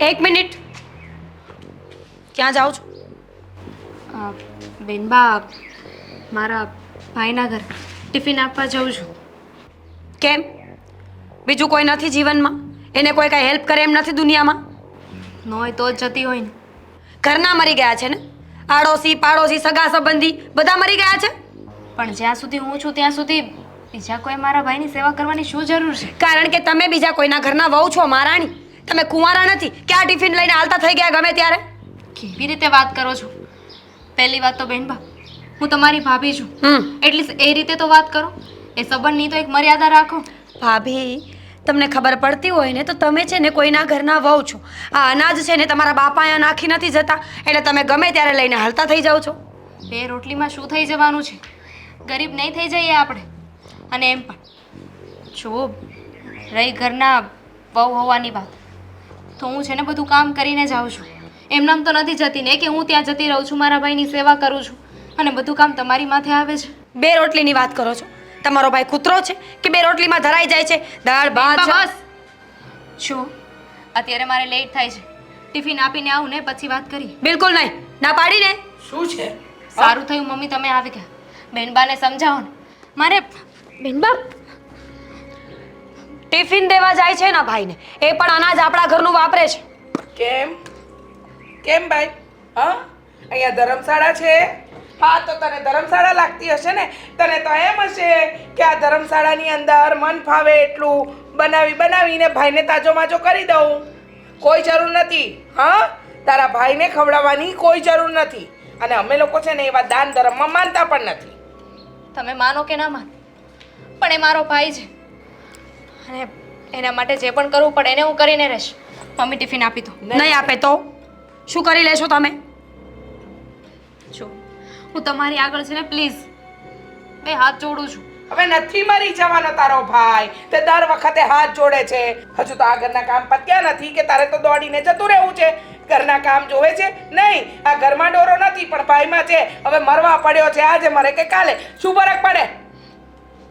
એક મિનિટ. ક્યાં જાઓ છો? અ, બેનબા મારા ભાઈના ઘર ટિફિન આપવા જાઉં છું. કેમ? બીજું કોઈ નથી જીવનમાં? એને કોઈ કાંઈ હેલ્પ કરે એમ નથી દુનિયામાં? ન હોય તો જ જતી હોય ને. ઘરના મરી ગયા છે ને? આડોશી પાડોશી સગા સંબંધી બધા મરી ગયા છે? પણ જ્યાં સુધી હું છું ત્યાં સુધી બીજા કોઈ મારા ભાઈની સેવા કરવાની શું જરૂર છે? કારણ કે તમે બીજા કોઈના ઘરના વહુ છો મહારાણી. તમે કુંવારા નથી કે આ ટિફિન લઈને હાલતા થઈ ગયા ગમે ત્યારે? કેવી રીતે વાત કરો છો? પહેલી વાત તો બહેનબા હું તમારી ભાભી છું. એટલીસ્ટ એ રીતે તો વાત કરો. એ સંબંધની તો એક મર્યાદા રાખો. ભાભી તમને ખબર પડતી હોય ને તો તમે છે ને કોઈના ઘરના વહુ છો. આ અનાજ છે ને તમારા બાપા અહીંયા નાખી નથી જતા. એટલે તમે ગમે ત્યારે લઈને હાલતા થઈ જાઓ છો. બે રોટલીમાં શું થઈ જવાનું છે? ગરીબ નહીં થઈ જઈએ આપણે. અને એમ પણ. જો રહી ઘરના વહુ હોવાની વાત. તો હું છે ને બધું કામ કરીને જાઉં છું. એમનામ તો નથી જતી ને કે હું ત્યાં જતી રહું છું મારા ભાઈની સેવા કરું છું. અને બધું કામ તમારી માથે આવે છે. બે રોટલીની વાત કરો છો. તમારો ભાઈ કૂતરો છે કે બે રોટલીમાં ધરાઈ જાય છે? દાળ ભાત બસ. જો અત્યારે મારે લેટ થાય છે. ટિફિન આપીને આવું ને પછી વાત કરી. બિલકુલ નહીં. ના પાડીને શું છે? સારું થયું મમ્મી તમે આવી ગયા. બેનબાને સમજાવો ને. મારે બેનબા ટિફિન દેવા જાય છે ને ભાઈને. એ પણ અનાજ આપણા ઘરનું વાપરે છે. કેમ? કેમ ભાઈ? હા? અહીંયા ધર્મશાળા છે? હા તો તને ધર્મશાળા લાગતી હશે ને? તને તો એમ હશે કે આ ધર્મશાળાની અંદર મન ફાવે એટલું બનાવી બનાવીને ભાઈને તાજો માજો કરી દઉં. કોઈ જરૂર નથી હા? તારા ભાઈને ખવડાવવાની કોઈ જરૂર નથી. અને અમે લોકો છે ને એવા દાન ધર્મમાં માનતા પણ નથી. તમે માનો કે ના માનો પણ એ મારો ભાઈ છે. અને એના માટે જે પણ કરવું પડે એને હું કરીને રહીશ. મમ્મી ટિફિન આપી દો. નહીં આપે તો? શું કરી લેશો તમે? જો હું તમારી આગળ છે ને પ્લીઝ બે હાથ જોડું છું. હવે નથી મરી જવાનો તારો ભાઈ. તે દર વખતે હાથ જોડે છે. હજુ તો આ ઘરના કામ પત્યા નથી કે તારે તો દોડીને જતું રહેવું છે. ઘરના કામ જોવે છે? નહીં. આ ઘરમાં ડોરો નથી પણ ભાઈમાં છે. હવે મરવા પડ્યો છે. આજે મરે કે કાલે? શું ફરક પડે?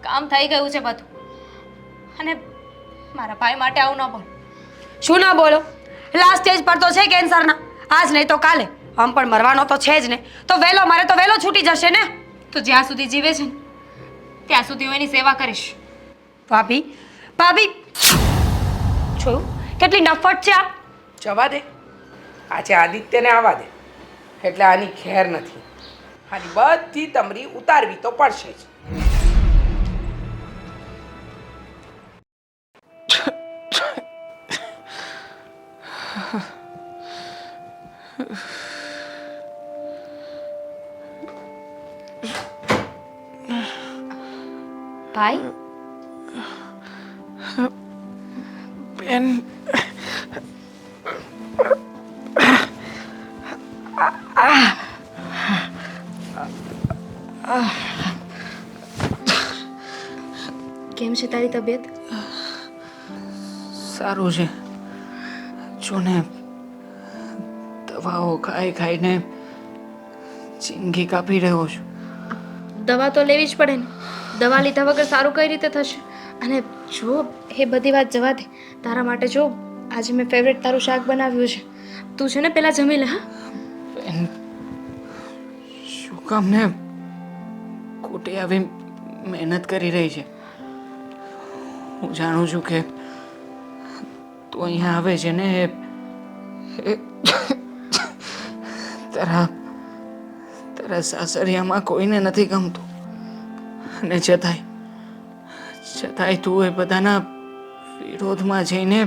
કામ થઈ ગયું છે બધું. અને મારા ભાઈ માટે આવું ન બોલ. શું ના બોલો? લાસ્ટ સ્ટેજ પર તો છે કેન્સરના આજ નહીં તો કાલે. આમ પણ મરવાનો તો છે જ ને. તો વહેલો, મારે તો વહેલો છૂટી જશે ને. તો જ્યાં સુધી જીવે છે ત્યાં સુધી હું એની સેવા કરીશ. ભાભી ભાભી. જોયું કેટલી નફટ છે આ. જવા દે. આજે આદિત્યને આવવા દે. એટલે આની ખેર નથી. આની બધી તમરી ઉતારવી તો પડશે જ. ભાઈ બેન કેમ છે તારી તબિયત સારું છે. જો ને દવાઓ ખાઈ ખાઈને જિંદગી કાપી રહ્યો છું. દવા તો લેવી જ પડે ને. દવા લીધા વગર સારું કઈ રીતે થશે? અને જો એ બધી વાત જવા દે તારા માટે જો આજે મેં ફેવરેટ તારું શાક બનાવ્યું છે. તું છે ને પેલા જમી લે હા? શું કામ ને? ખોટી આવી મહેનત કરી રહી છે. હું જાણું છું કે તું અહીંયા આવે છે ને, એ તારા તારા સાસરિયામાં કોઈને નથી ગમતું. અને છતાંય છતાંય તું એ બધાના વિરોધમાં જઈને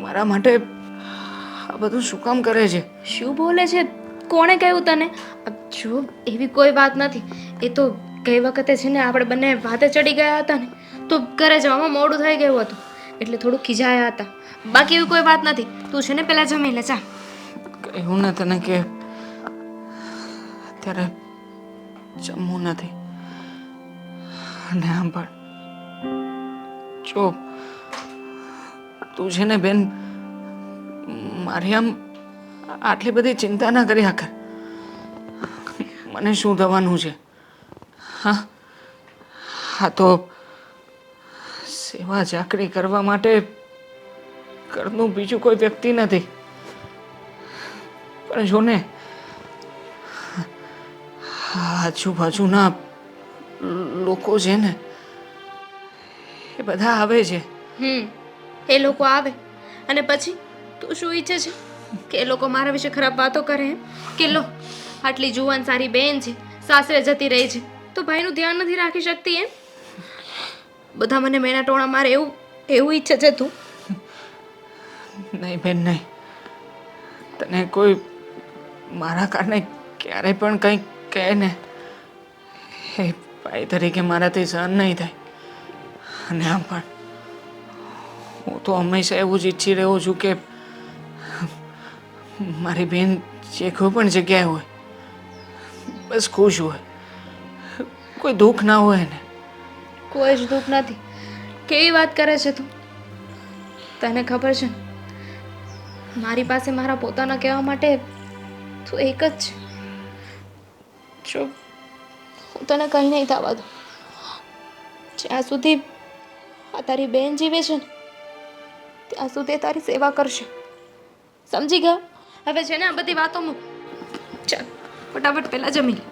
મારા માટે આ બધું શું કામ કરે છે? શું બોલે છે? કોણે કહ્યું તને? જો, એવી કોઈ વાત નથી. એ તો ગઈ વખતે છે ને, આપણે બંને વાતે ચડી ગયા હતા ને, તો ઘરે જવામાં મોડું થઈ ગયું હતું. એટલે થોડું ખીજાયા હતા. બાકી એવી કોઈ વાત નથી. તું છે ને પેલા જમી લે ચા કહ્યું ને તને કે અત્યારે જમવું નથી. અને આમ પણ. જો, તું છે ને બેન, મારી આમ આટલી બધી ચિંતા ના કર્યા કર મને શું થવાનું છે? હા? હા તો સેવા ચાકરી કરવા માટે ઘરનું બીજું કોઈ વ્યક્તિ નથી. પણ જો ને આજુબાજુના લોકો છે ને, એ બધા આવે છે. હમ, એ લોકો આવે. અને પછી, તું શું ઈચ્છે છે? કે એ લોકો મારા વિશે ખરાબ વાતો કરે કે લો, આટલી જુવાન સારી બેન છે, સાસરે જતી રહી છે, તો ભાઈનું ધ્યાન નથી રાખી શકતી એમ? બધા મને મેના ટોણા મારે એવું એવું ઈચ્છે છે તું? નહીં બેન, નહીં. તને કોઈ મારા કારણે ક્યારે પણ કંઈક કહે ને, એ ભાઈ તરીકે મારાથી સહન નહીં થાય. અને આમ પણ, હું તો હંમેશા એવું જ ઈચ્છી રહ્યો છું કે મારી બેન જે કોઈ પણ જગ્યાએ હોય, બસ ખુશ હોય. કોઈ દુઃખ ના હોય ને કોઈ જ દુઃખ નથી. કેવી વાત કરે છે તું? તને ખબર છે? મારી પાસે મારા પોતાના કહેવા માટે તું એક જ છે. જો, હું તને કંઈ નહીં થવા દઉં. જ્યાં સુધી આ તારી બેન જીવે છે ને, ત્યાં સુધી તારી સેવા કરશે. સમજી ગયા? હવે છે ને આ બધી વાતો મૂક. ચાલ, ફટાફટ પહેલાં જમી લે.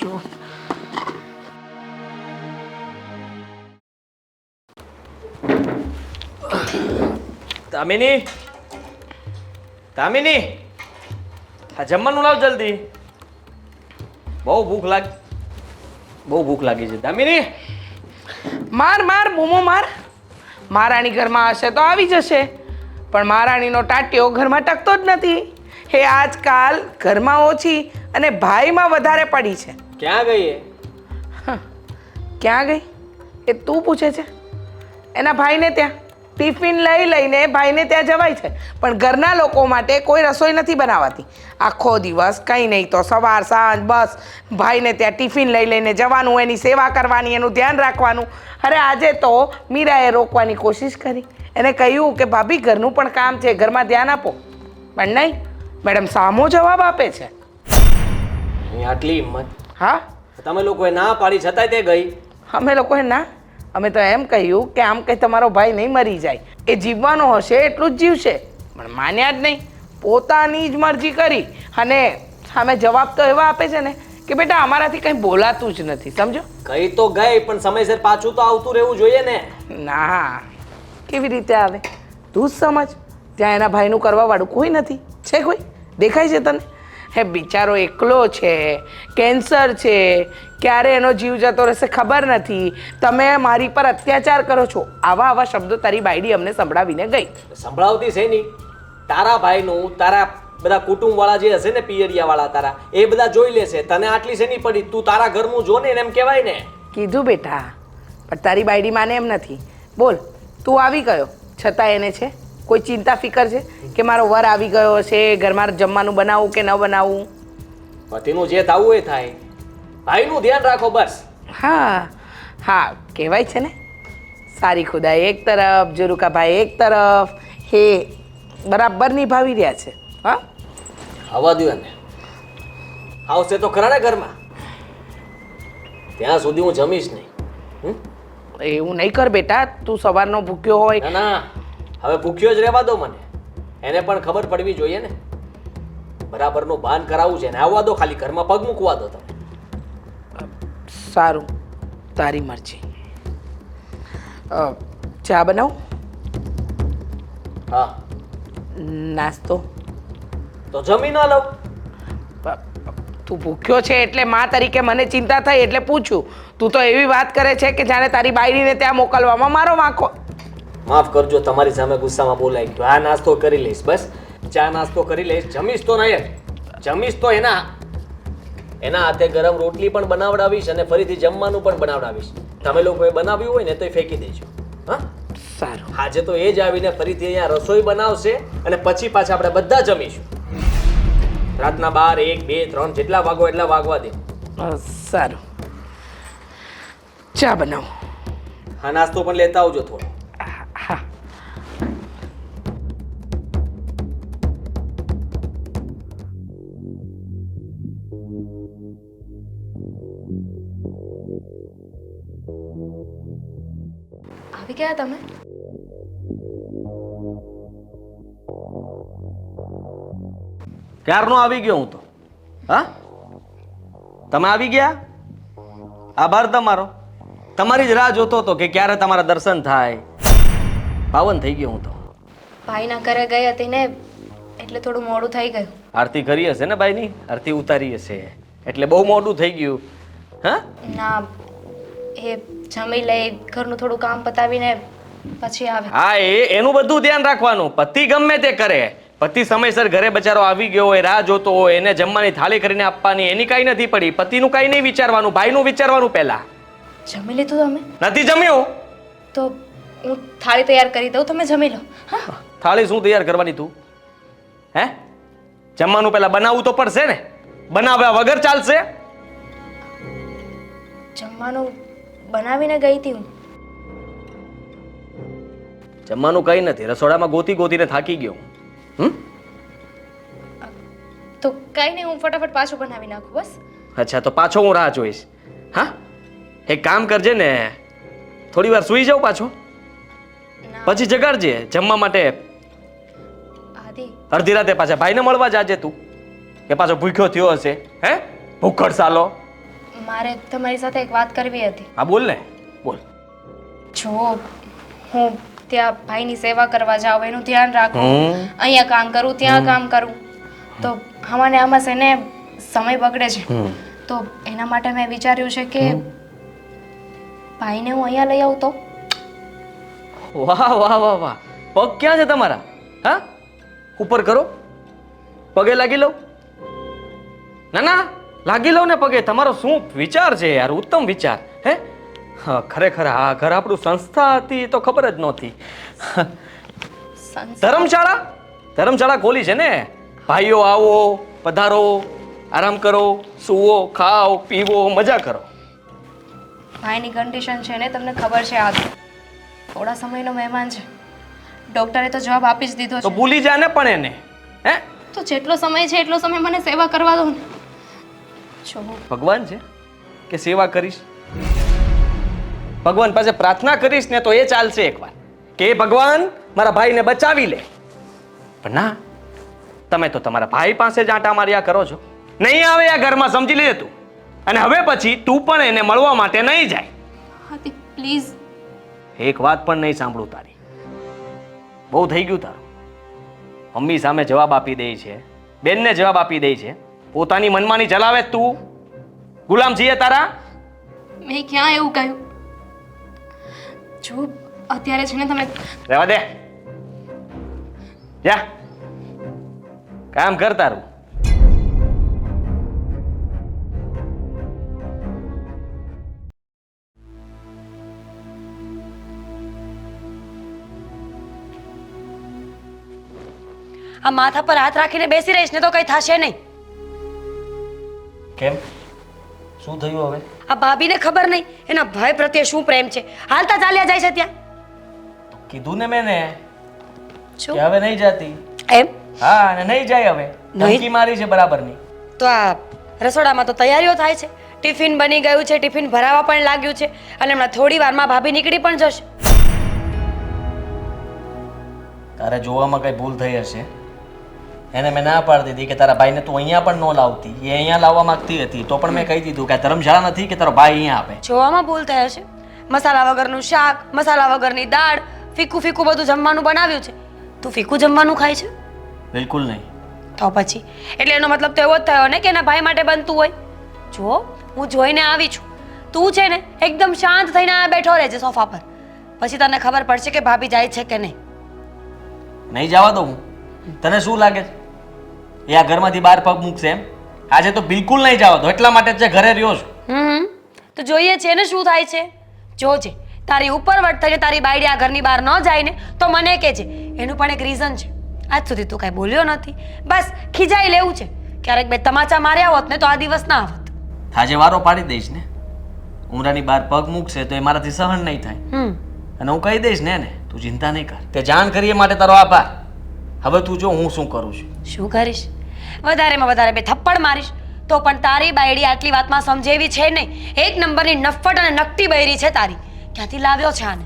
જો દામિની. દામિની આ જમવાનું લાવ જલ્દી. બહુ ભૂખ લાગ બહુ ભૂખ લાગી છે. દામિની. માર માર બૂમો માર. મહારાણી ઘરમાં હશે તો આવી જશે. પણ મહારાણીનો ટાટિયો ઘરમાં ટકતો જ નથી. હે આજકાલ ઘરમાં ઓછી અને ભાઈમાં વધારે પડી છે. ક્યાં ગઈ એ? ક્યાં ગઈ? એ તું પૂછે છે. એના ભાઈને ત્યાં. ટિફિન લઈ લઈને ભાઈને ત્યાં જવાય છે. પણ ઘરના લોકો માટે કોઈ રસોઈ નથી બનાવાતી. આખો દિવસ કંઈ નહીં તો સવાર સાંજ બસ ભાઈને ત્યાં ટિફિન લઈ લઈને જવાનું એની સેવા કરવાની એનું ધ્યાન રાખવાનું. અરે આજે તો મીરાએ રોકવાની કોશિશ કરી. એને કહ્યું કે ભાભી ઘરનું પણ કામ છે ઘરમાં ધ્યાન આપો. પણ નહીં મેડમ સામો જવાબ આપે છે. આટલી હિંમત. હા? તમે લોકોએ ના પાડી છતાંય તે ગઈ. અમે લોકોએ ના અમે તો એમ કહ્યું કે આમ કંઈ તમારો ભાઈ નહીં મરી જાય. એ જીવવાનો હશે એટલું જ જીવશે. પણ માન્યા જ નહીં. પોતાની જ મરજી કરી. અને સામે જવાબ તો એવા આપે છે ને કે બેટા અમારાથી કંઈ બોલાતું જ નથી સમજો? ગઈ તો ગઈ પણ સમયસર પાછું તો આવતું રહેવું જોઈએ ને. ના. કેવી રીતે આવે? તું જ સમજ. ત્યાં એના ભાઈનું કરવાવાળું કોઈ નથી. છે કોઈ? દેખાય છે તને? હે બિચારો એકલો છે કેન્સર છે ક્યારે એનો જીવ જતો રહેશે ખબર નથી. તમે મારી પર અત્યાચાર કરો છો. આવા આવા શબ્દો તારી બાયડી અમને સંભળાવીને ગઈ. સંભળાવતી છે નહીં. તારા ભાઈનું તારા બધા કુટુંબવાળા જે હશે ને પિયરિયાવાળા તારા એ બધા જોઈ લેશે. તને આટલી શેની પડી. તું તારા ઘરનું જો ને એમ કહેવાય ને. કીધું બેટા પણ તારી બાયડી માને એમ નથી. બોલ તું આવી ગયો? છતાં એને છે? કોઈ ચિંતા ફિકર છે? કે મારો વર આવી ગયો છે ઘરમાં જમવાનું બનાવવું કે ન બનાવવું પતિનું જે થવું એ થાય. ભાઈનું ધ્યાન રાખો બસ. હા હા કહેવાય છે ને. સારી ખુદાઈ એક તરફ જોરુકાભાઈ એક તરફ. હે બરાબર નિભાવી રહ્યા છે હા. આવવા દો એને. આવશે તો ખરા ને ઘરમાં? ત્યાં સુધી હું જમીશ નહીં. હમ? એવું નહીં કર બેટા તું સવારનો ભૂખ્યો હોય. ના ના હવે ભૂખ્યો જ રહેવા દો મને. એને પણ ખબર પડવી જોઈએ ને. બરાબરનું ભાન કરાવવું છે ને. આવવા દો ખાલી ઘરમાં પગ મૂકવા દો તમે. સારું તારી મરજી. ચા બનાવું? હા. નાસ્તો? તો જમી ન લઉં. તું ભૂખ્યો છે એટલે માં તરીકે મને ચિંતા થઈ એટલે પૂછ્યું તું તો એવી વાત કરે છે કે જાણે તારી બાયરીને ત્યાં મોકલવામાં મારો વાંકો. માફ કરજો તમારી સામે ગુસ્સામાં બોલાઈ ગયો. આ નાસ્તો કરી લઈશ બસ. ચા નાસ્તો કરી લઈશ. જમીશ તો નહીં જમીશ તો એના એના હાથે ગરમ રોટલી પણ બનાવડાવીશ અને ફરીથી જમવાનું પણ બનાવડાવીશ. તમે લોકોએ બનાવ્યું હોય ને તો એ ફેંકી દેજો. હા? સારું. આજે તો એ જ આવીને ફરીથી અહીંયા રસોઈ બનાવશે અને પછી પાછા આપણે બધા જમીશું. રાતના બાર એક બે ત્રણ જેટલા વાગો એટલા વાગવા દે. સારું. ચા બનાવો. હા નાસ્તો પણ લેતા આવજો થોડો. ગયા તમે? ક્યારનો આવી ગયો હું તો? હા? તમે આવી ગયા? આભાર તમારો. તમારી જ રાહ જોતો હતો કે ક્યારે તમારા દર્શન થાય. પાવન થઈ ગયો હું તો. ભાઈના ઘરે ગઈ હતી ને એટલે થોડું મોડું થઈ ગયું. આરતી કરી હશે ને ભાઈની? આરતી ઉતારી હશે. એટલે બહુ મોડું થઈ ગયું. હા? ના એ જમી લે ઘરનું થોડું કામ પતાવીને પછી આવે. હા એ એનું બધું ધ્યાન રાખવાનું. પતિ ગમે તે કરે. પતિ સમયસર ઘરે બચારો આવી ગયો હોય રાહ જોતો હોય એને જમવાની થાળી કરીને આપવાની એની કાંઈ નથી પડી. પતિનું કાંઈ નહીં વિચારવાનું ભાઈનું વિચારવાનું પહેલા. જમી લીધું તમે? નથી જમ્યું? તો હું થાળી તૈયાર કરી દઉં તમે જમી લો. હા? થાળી શું તૈયાર કરવાની તું? હે? જમવાનું પહેલા બનાવવું તો પડશે ને? બનાવ્યા વગર ચાલશે? જમવાનું બનાવીને ગઈ હતી હું. જમવાનું કંઈ નથી રસોડામાં ગોતી ગોતીને થાકી ગયો હું. તો કંઈ નહીં હું ફટાફટ પાછું બનાવી નાખું બસ. અચ્છા તો પાછો હું રાહ જોઈશ. હા? એક કામ કરજે ને થોડી વાર સૂઈ જાઉં પાછો. પછી જગાડજે જમવા માટે. અડધી રાતે પાછા ભાઈને મળવા જાજે તું કે પાછો ભૂખ્યો થયો હશે હે? ભૂખડ સાલો મારે તમારી સાથે એક વાત કરવી હતી. હા બોલ ને. બોલ. જો હું ત્યાં ભાઈની સેવા કરવા જાઉં એનું ધ્યાન રાખું. અહીંયા કામ કરું ત્યાં કામ કરું. તો આમાં ને આમાં છે ને સમય બગડે છે. તો એના માટે મેં વિચાર્યું છે કે ભાઈને હું અહીંયા લઈ આવું તો વાહ વાહ વાહ વાહ. પગ ક્યાં છે તમારા? હા? ઉપર કરો. પગે લાગી લઉં. ના ના લાગી લો ને પગે તમારો શું વિચાર છે યાર? ઉત્તમ વિચાર હે? હા ખરેખર આ ઘર આપણું સંસ્થા હતી તો ખબર જ નહોતી. ધર્મશાળા? ધર્મશાળા ખોલી છે ને? ભાઈઓ આવો પધારો આરામ કરો સુવો ખાઓ પીવો મજા કરો. ભાઈની કન્ડિશન છે ને તમને ખબર છે આ થોડા સમયનો મહેમાન છે. ડોક્ટરે તો જવાબ આપી જ દીધો તો છે. ભૂલી જા ને પણ એને હે? તો જેટલો સમય છે એટલો સમય મને સેવા કરવા દો ને. જો ભગવાન છે કે સેવા કરીશ? ભગવાન પાસે પ્રાર્થના કરીશ ને તો એ ચાલશે એકવાર કે ભગવાન મારા ભાઈને બચાવી લે. પણ ના તમે તો તમારા ભાઈ પાસે જ આંટા માર્યા કરો છો. નહીં આવે આ ઘરમાં સમજી લેજે તું. અને હવે પછી તું પણ એને મળવા માટે નહીં જાય. હાથી પ્લીઝ એક વાત પણ નહીં સાંભળું તારી. બહુ થઈ ગયું તારું. મમ્મી સામે જવાબ આપી દે છે. બેનને જવાબ આપી દે છે. પોતાની મનમાની ચલાવે તું. ગુલામ જીએ તારા? મેં ક્યાં એવું કહ્યું? જો અત્યારે છે ને તમે રહેવા દે. જા. કામ કર તારું. આ માથા પર હાથ રાખીને બેસી રહીશ ને તો કંઈ થશે નહીં. કેમ? શું થયું હવે? આ ભાભીને ખબર નહીં. એના ભાઈ પ્રત્યે શું પ્રેમ છે? હાલતા ચાલ્યા જાય છે ત્યાં. કીધું ને મેં ને શું? કે હવે નહીં જાતી. એમ? હા અને નહીં જાય હવે? ધમકી મારી છે બરાબરની. તો આ રસોડામાં તો તૈયારીઓ થાય છે. ટિફિન બની ગયું છે ટિફિન ભરાવા પણ લાગ્યું છે અને હમણાં થોડી વારમાં ભાભી નીકળી પણ જશે. તારે જોવામાં કઈ ભૂલ થઈ હશે? એને મેં ના પાડી દીધી કે તારા ભાઈને તું અહીંયા પણ ન લાવતી. એ અહીંયા લાવવા માંગતી હતી. તો પણ મેં કહી દીધું કે ધર્મશાળા નથી કે તારો ભાઈ અહીંયા આપે જોવામાં ભૂલ થયા છે. મસાલા વગરનું શાક મસાલા વગરની દાળ ફીકું ફીકું બધું જમવાનું બનાવ્યું છે. તું ફીકું જમવાનું ખાય છે? બિલકુલ નહીં. તો પછી? એટલે એનો મતલબ તો એવો જ થયો ને કે એના ભાઈ માટે બનતું હોય. જો હું જોઈને આવી છું. તું છે ને એકદમ શાંત થઈને આ બેઠો રહેજે સોફા પર. પછી તને ખબર પડશે કે ભાભી જાય છે કે નહીં. નહીં જવા દઉં હું. તને શું લાગે છે? એ આ ઘરમાંથી બહાર પગ મૂકશે એમ? આજે તો બિલકુલ નહીં જાવ તો એટલા માટે જ ઘરે રહ્યો છું. હમ તો જોઈએ છે ને શું થાય છે? જોજે. તારી ઉપર વટ થઈને તારી બાયડી આ ઘરની બહાર ન જાય ને તો મને કહેજે એનું પણ એક રીઝન છે. આજ સુધી તું કાંઈ બોલ્યો નથી. બસ ખીજાઈ લેવું છે. ક્યારેક બે તમાચા માર્યા હોત ને તો આ દિવસ ના આવત આજે વારો પાડી દઈશ ને. ઉમરાની બહાર પગ મૂકશે તો એ મારાથી સહન નહીં થાય. હમ. અને હું કહી દઈશ ને એને તું ચિંતા નહીં કર. તે જાણ કરીએ માટે તારો આભાર. હવે તું જો હું શું કરું છું? શું કરીશ? વધારેમાં વધારે બે થપ્પડ મારીશ તો પણ તારી બાયડી આટલી વાતમાં સમજેવી છે નહીં. એક નંબરની નફટ અને નકટી બૈરી છે તારી. ક્યાંથી લાવ્યો છે આને?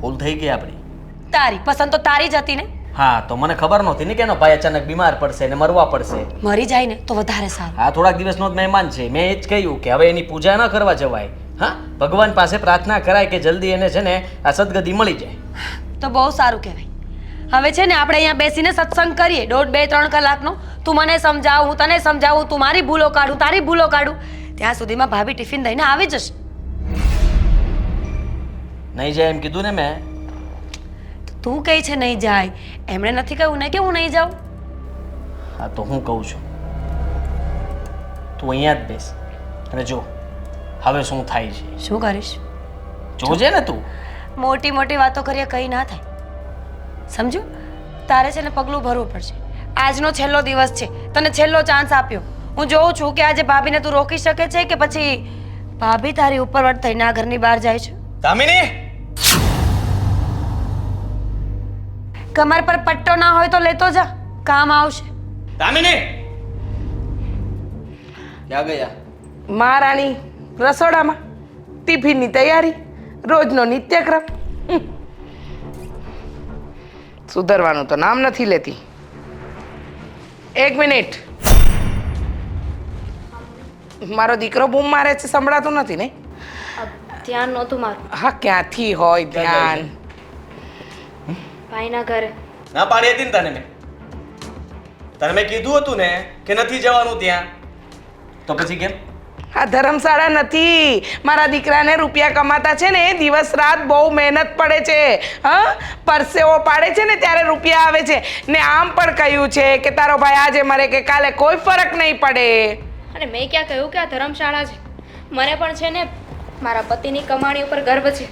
ભૂલ થઈ ગઈ આપણી. તારી પસંદ તો તારી જ હતી ને? હા તો મને ખબર નહોતી ને કે એનો ભાઈ અચાનક બીમાર પડશે ને મરવા પડશે. મરી જાય ને તો વધારે સારું. આ થોડાક દિવસનો જ મહેમાન છે. મેં એ જ કહ્યું કે હવે એની પૂજા ન કરવા જવાય. હા ભગવાન પાસે પ્રાર્થના કરાય કે જલ્દી એને છે ને આ સદગતિ મળી જાય. તો બહુ સારું કહેવાય. હવે છે ને આપણે અહીંયા બેસીને સત્સંગ કરીએ. દોઢ બે ત્રણ કલાકનો. તું મને સમજાવ હું તને સમજાવું તું મારી ભૂલો કાઢું તારી ભૂલો કાઢું. ત્યાં સુધીમાં ભાભી ટિફિન દઈને આવી જશે. નહીં જાય એમ કીધું ને મેં. તું કહે છે નહીં જાય. એમણે નથી કહ્યું ને કે હું નહીં જાઉં? હા તો હું કહું છું. તું અહીંયા જ બેસ. અને જો હવે શું થાય છે? શું કરીશ? જોજે ને તું. મોટી મોટી વાતો કરીએ કંઈ ના થાય. સમજો તારે છે ને પગલું ભરવું પડશે. આજનો છેલ્લો દિવસ છે. તને છેલ્લો ચાન્સ આપ્યો. હું જોઉં છું કે આજે ભાભીને તું રોકી શકે છે કે પછી ભાભી તારી ઉપરવટ થઈને આ ઘરની બહાર જાય છે? દામિની! કમર પર પટ્ટો ના હોય તો લેતો જા. કામ આવશે. દામિની! ક્યાં ગયા? મહારાણી રસોડામાં. ટિફિનની તૈયારી. રોજનો નિત્યક્રમ. સુધરવાનું તો નામ નથી લેતી. એક મિનિટ. મારો દીકરો બૂમ મારે છે સંભળાતું નથી ને? ધ્યાન નહોતું મારું. હા ક્યાંથી હોય ધ્યાન? ભાઈના ઘરે. ના પાડી હતી ને તને મેં. તને મેં કીધું હતું ને કે નથી જવાનું ત્યાં. તો પછી કેમ? આ ધર્મશાળા નથી. મારા દીકરાને રૂપિયા કમાતા છે ને દિવસ રાત બહુ મહેનત પડે છે. હા? પરસેવો પાડે છે ને ત્યારે રૂપિયા આવે છે. ને આમ પણ કહ્યું છે કે તારો ભાઈ આજે મરે કે કાલે કોઈ ફરક નહીં પડે. અને મેં ક્યાં કહ્યું કે આ ધર્મશાળા છે? મને પણ છે ને મારા પતિની કમાણી ઉપર ગર્વ છે.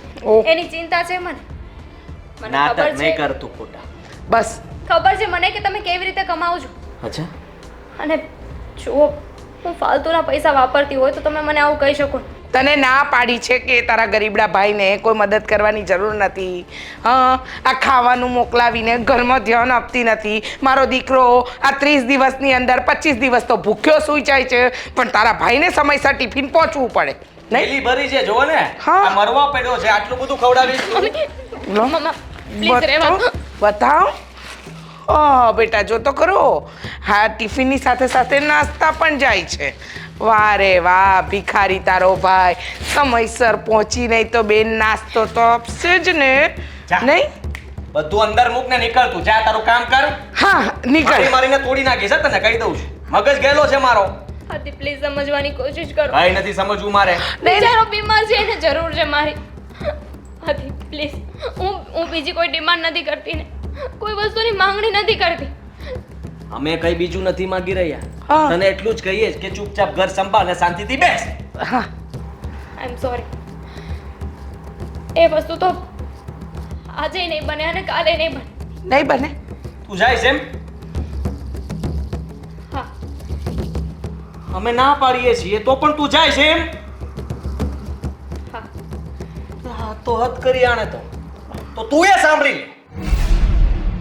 એની ચિંતા છે મને. મને નાટક ખબર છે. કરતું ખોટા. બસ. ખબર છે મને કે તમે કેવી રીતે કમાવો છો? અચ્છા. અને જુઓ હું ફાલતુના પૈસા વાપરતી હોય તો તમે મને આવું કહી શકો. તને ના પાડી છે કે તારા ગરીબડા ભાઈને કોઈ મદદ કરવાની જરૂર નથી? હા આ ખાવાનું મોકલાવીને ઘરમાં ધ્યાન આપતી નથી. મારો દીકરો આ ત્રીસ દિવસની અંદર પચીસ દિવસ તો ભૂખ્યો સૂઈ જાય છે પણ તારા ભાઈને સમયસર ટિફિન પહોંચવું પડે. નહીં? ભરી છે જો ને. હા. મરવા પડ્યો છે આટલું બધું ખવડાવીશ લો. મમ્મા પ્લીઝ રહેવા બતાવ બતાવ. ઓહ બેટા જો તો ખરો હા ટિફિનની સાથે સાથે નાસ્તા પણ જાય છે. વાહ રે વાહ ભિખારી તારો ભાઈ. સમયસર પહોંચી નહીં તો બેન નાસ્તો તો આપશે જ ને. નહીં? બધું અંદર મૂક ને નીકળ તું. જા તારું કામ કર. હા મારી નીકળ મારીને તોડી નાખીશ હે તને કહી દઉં છું. મગજ ગયેલો છે મારો. હાથી પ્લીઝ સમજવાની કોશિશ કરો. ભાઈ નથી સમજવું મારે. બિચારો બીમાર છે એને જરૂર છે મારી. હાથી પ્લીઝ હું હું બીજી કોઈ ડિમાન્ડ નથી કરતી ને. કોઈ વસ્તુની માંગણી નથી કરતી. અમે કઈ બીજું નથી માંગી રહ્યા. તને એટલું જ કહીએ કે ચૂપચાપ ઘર સંભાળ અને શાંતિથી બેસ. હા. આઈ એમ સોરી એ વસ્તુ તો આજે નહીં બને અને કાલે નહીં બને. નહીં બને? તું જાય છે એમ? હા. અમે ના પાડીએ છીએ તો પણ તું જાય છે એમ? હા. હા તો હદ કરી આણે તો. તો તું એ સાંભળી લે.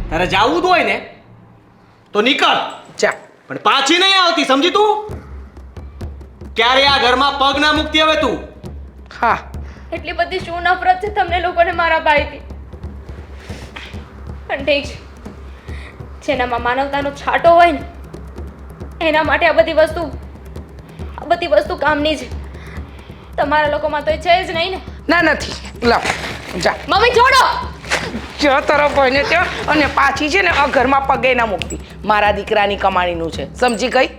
તારે જાવું તો હોય ને તો નીકળ. જા. પણ પાછી નહીં આવતી સમજી તું? ક્યારે આ ઘરમાં પગ ના મૂકતી હવે તું? હા. એટલી બધી શું નફરત છે તમને લોકોને મારા ભાઈથી પણ ઠીક છે. જેનામાં માનવતાનો છાંટો હોય ને એના માટે આ બધી વસ્તુ આ બધી વસ્તુ કામની છે. તમારા લોકોમાં તો એ છે જ નહીં ને. ના નથી. લાવ. જા. મમ્મી છોડો! જો તરફ હોય ને ત્યાં અને પાછી છે ને આ ઘરમાં પગે ના મૂકતી. મારા દીકરાની કમાણીનું છે. સમજી ગઈ?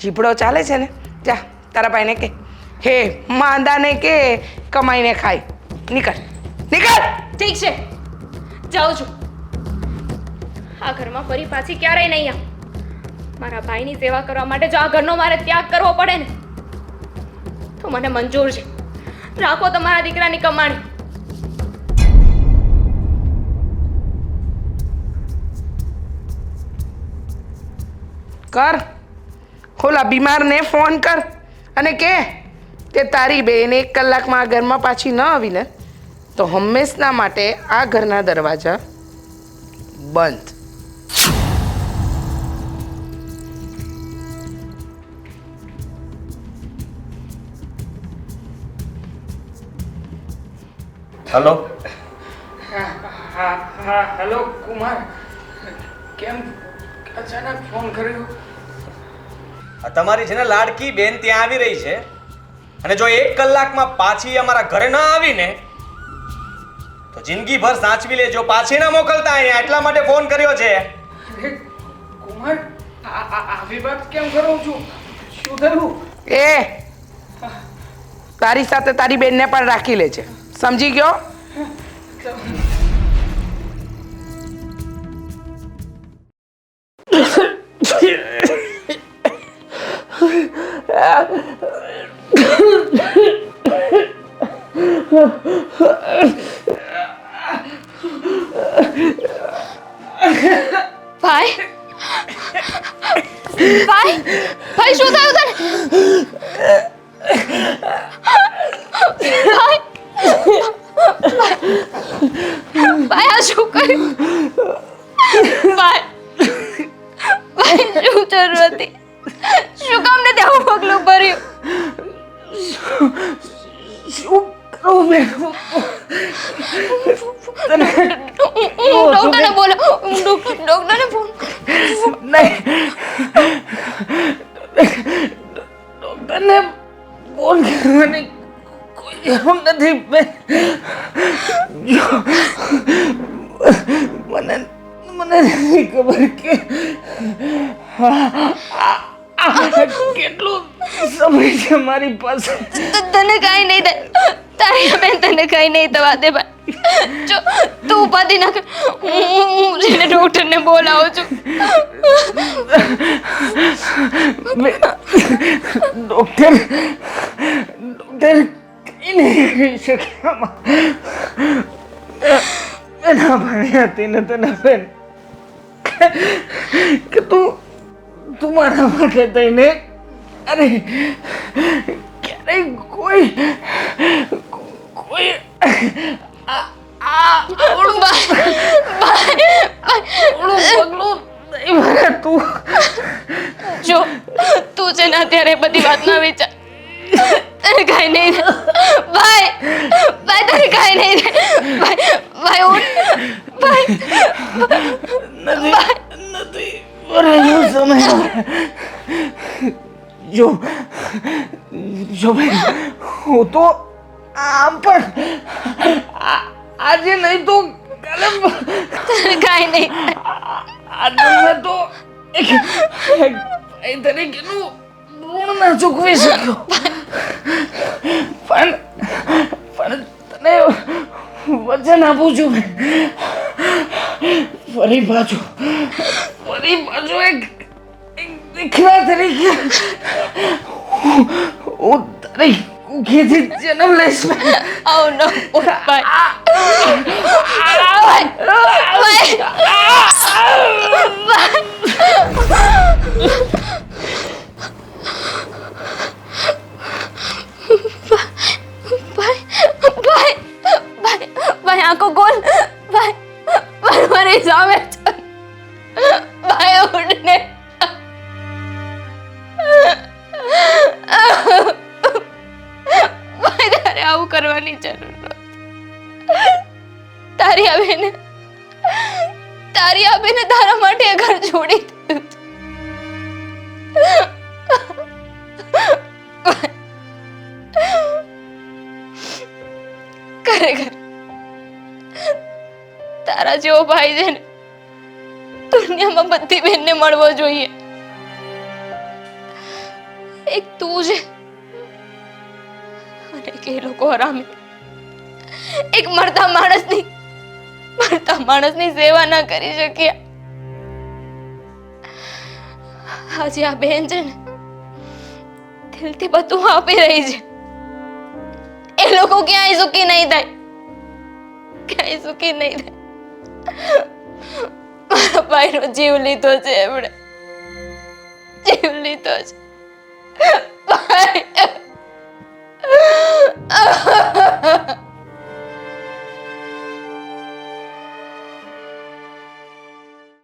જીભડો ચાલે છે ને? જા, તારા ભાઈને કે. હે, માંદાને કે કમાઈને ખાય. નીકળ. નીકળ! ઠીક છે. જાઉં છું. આ ઘરમાં ફરી પાછી ક્યારેય નહીં આવ. મારા ભાઈની સેવા કરવા માટે જો આ ઘરનો મારે ત્યાગ કરવો પડે ને, તો મને મંજૂર છે. રાખો તમારા દીકરાની કમાણી. કર. ખોલા બીમારને ફોન કર. અને કે તે તારી બેન એક કલાકમાં આ ઘરમાં પાછી ન આવીને તો હંમેશના માટે આ ઘરના દરવાજા બંધ. હલો. હા હા હા હેલો કુમાર. કેમ અચાનક ફોન કર્યો? તમારી છે ને લાડકી બેન ત્યાં આવી રહી છે. અને જો એક કલાકમાં પાછી અમારા ઘરે ન આવીને તો જિંદગીભર સાચવી લેજો. પાછી ના મોકલતા અહીંયા. એટલા માટે ફોન કર્યો છે. કુમાર આ આ- આવી વાત કેમ કરું છું? શું થયું? એ તારી સાથે તારી બેનને પણ રાખી લે છે સમજી ગયો? ભાઈ શું થયું પાસે તને કાંઈ નહીં થાય. તારી બેન તને કાંઈ નહીં થવા દે ભાઈ. જો તું ઉપાધિ ના કર. હું જઈને ડોક્ટરને બોલાવું છું. ડોક્ટર ડોક્ટર કઈ નહીં કહી શકે આમાં એના ભાઈ હતી ને તને બેન. કે તું તું મારા માટે થઈને અરે ક્યારેય કોઈ કોઈ આ આ ઓળું પગલું નહીં ભરે તું. જો તું છે ને અત્યારે બધી વાતમાં વિચાર તને કાંઈ નહીં ભાઈ ભાઈ તને કાંઈ નહીં ભાઈ ભાઈ ઉઠ. ભાઈ નથી નથી બરાબર સમય. જો જો ભાઈ હું તો આમ પણ આજે નહીં તો કાલે કાંઈ નહીં. આજે મેં તો એક એક ભાઈ તરીકેનું ઋણ ના ચૂકવી શક્યો. પણ પણ તને વચન આપું છું. ફરી પાછું ફરી પાછું એક એક દીકરા તરીકે હું હું તારી કુખીથી જન્મ લઈશ Oh no, ભાઈ ભાઈ છે ને દુનિયામાં બધી બહેનને મળવો જોઈએ. એક તું છે અને કે લોકો હરામી. એક મરતા માણસની મરતા માણસની સેવા ના કરી શક્યા. આજે આ બેન છે ને, દિલથી બધું આપી રહી છે. એ લોકો ક્યાંય સુખી નહીં થાય. ક્યાંય સુખી નહીં થાય. મારા ભાઈનો જીવ લીધો છે એમણે. જીવ લીધો છે. ભાઈ.